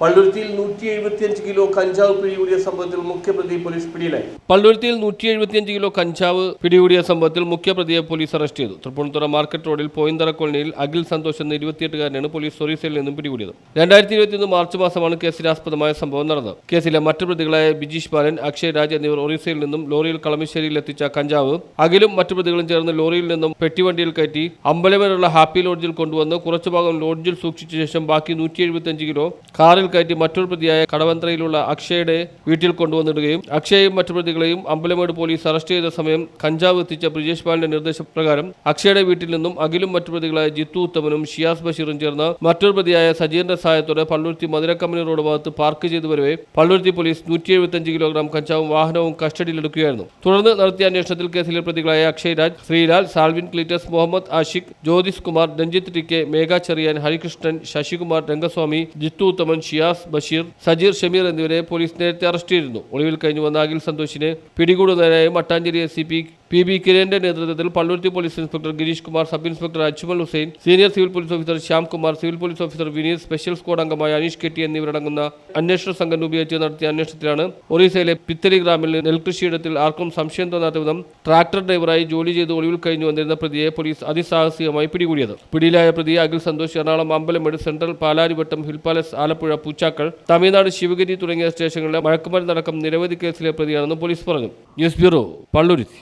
പള്ളുരുത്തിയിൽ നൂറ്റി എഴുപത്തിയഞ്ച് കിലോ കഞ്ചാവ് പിടികൂടിയ സംഭവത്തിൽ മുഖ്യപ്രതി പോലീസ് പിടിയിലായി. പള്ളുരുത്തിയിൽ നൂറ്റി എഴുപത്തിയഞ്ച് കിലോ കഞ്ചാവ് പിടികൂടിയ സംഭവത്തിൽ മുഖ്യപ്രതിയെ പോലീസ് അറസ്റ്റ് ചെയ്തു. തൃപ്പൂണിത്തുറ മാർക്കറ്റ് റോഡിൽ പോയിന്തറ കോളനിയിൽ അഖിൽ സന്തോഷ് എന്ന ഇരുപത്തിയെട്ടുകാരനാണ് പോലീസ് സൊറീസയിൽ നിന്നും പിടികൂടിയത്. രണ്ടായിരത്തി ഇരുപത്തിയൊന്ന് മാർച്ച് മാസമാണ് കേസിലാസ്പദമായ സംഭവം നടന്നത്. കേസിലെ മറ്റു പ്രതികളായ ബിജീഷ് ബാലൻ അക്ഷയ് രാജ് എന്നിവർ ഒറീസയിൽ നിന്നും ലോറിയിൽ കളമശ്ശേരിയിൽ എത്തിച്ച കഞ്ചാവ് അഖിലും മറ്റു പ്രതികളും ചേർന്ന് ലോറിയിൽ നിന്നും പെട്ടിവണ്ടിയിൽ കയറ്റി അമ്പലമേലുള്ള ഹാപ്പി ലോഡ്ജിൽ കൊണ്ടുവന്ന് കുറച്ചു ഭാഗം ലോഡ്ജിൽ സൂക്ഷിച്ച ശേഷം ബാക്കി നൂറ്റി കിലോ കാറിൽ കയറ്റി മറ്റൊരു പ്രതിയായ കടവന്ത്രയിലുള്ള അക്ഷയുടെ വീട്ടിൽ കൊണ്ടുവന്നിടുകയും അക്ഷയെയും മറ്റു പ്രതികളെയും അമ്പലമേട് പോലീസ് അറസ്റ്റ് ചെയ്ത സമയം കഞ്ചാവ് എത്തിച്ച ബ്രിജേഷ് പാലിന്റെ നിർദ്ദേശപ്രകാരം അക്ഷയുടെ വീട്ടിൽ നിന്നും അഖിലും മറ്റു പ്രതികളായ ജിത്തു ഉത്തമനും ഷിയാസ് ബഷീറും ചേർന്ന് മറ്റൊരു പ്രതിയായ സജീറിന്റെ സഹായത്തോടെ പള്ളുരുത്തി മധുരക്കമ്പനി റോഡ് ഭാഗത്ത് പാർക്ക് ചെയ്തു വരവെ പള്ളുരുത്തി പോലീസ് നൂറ്റി എഴുപത്തിയഞ്ച് കിലോഗ്രാം കഞ്ചാവും വാഹനവും കസ്റ്റഡിയിലെടുക്കുകയായിരുന്നു. തുടർന്ന് നടത്തിയ അന്വേഷണത്തിൽ കേസിലെ പ്രതികളായ Akshayraj Sreelal Salvin Cletus Muhammad Ashiq Jyothis Kumar Ranjith T K Megha Cherian Harikrishnan Sasikumar Rangaswamy Jithu Uthaman Shiyas Basheer Sajeer Shameer എന്നിവരെ പോലീസ് നേരത്തെ അറസ്റ്റ് ചെയ്തിരുന്നു. ഒളിവിൽ കഴിഞ്ഞു വന്ന അഖിൽ സന്തോഷിനെ പിടികൂടുന്നതിനായി Mattancherry S C P P B കിരണിന്റെ നേതൃത്വത്തിൽ Palluruthy police inspector Girish Kumar sub inspector Ajmal Hussain senior civil police officer Shyam Kumar civil police officer Vineeth special squad അംഗമായ അനീഷ് കെട്ടി എന്നിവരടങ്ങുന്ന അന്വേഷണ സംഘം രൂപീകരിച്ച് നടത്തിയ അന്വേഷണത്തിലാണ് ഒറീസയിലെ പിത്തരി ഗ്രാമിൽ നെൽകൃഷിയിടത്തിൽ ആർക്കും സംശയം തോന്നാത്ത വിധം ട്രാക്ടർ ഡ്രൈവറായി ജോലി ചെയ്ത് ഒളിവിൽ കഴിഞ്ഞു വന്നിരുന്ന പ്രതിയെ പോലീസ് അതിസാഹസികമായി പിടികൂടിയത്. പിടിയിലായ പ്രതി Akhil Santhosh Ernakulam Ambalamedu central Palarivattom hill palace Alappuzha Poochakkal Tamil Nadu Sivagiri തുടങ്ങിയ സ്റ്റേഷനുകളിലെ മഴക്കുമരുന്നടക്കം നിരവധി കേസിലെ പ്രതിയാണെന്ന് പോലീസ് പറഞ്ഞു. News bureau Palluruthy.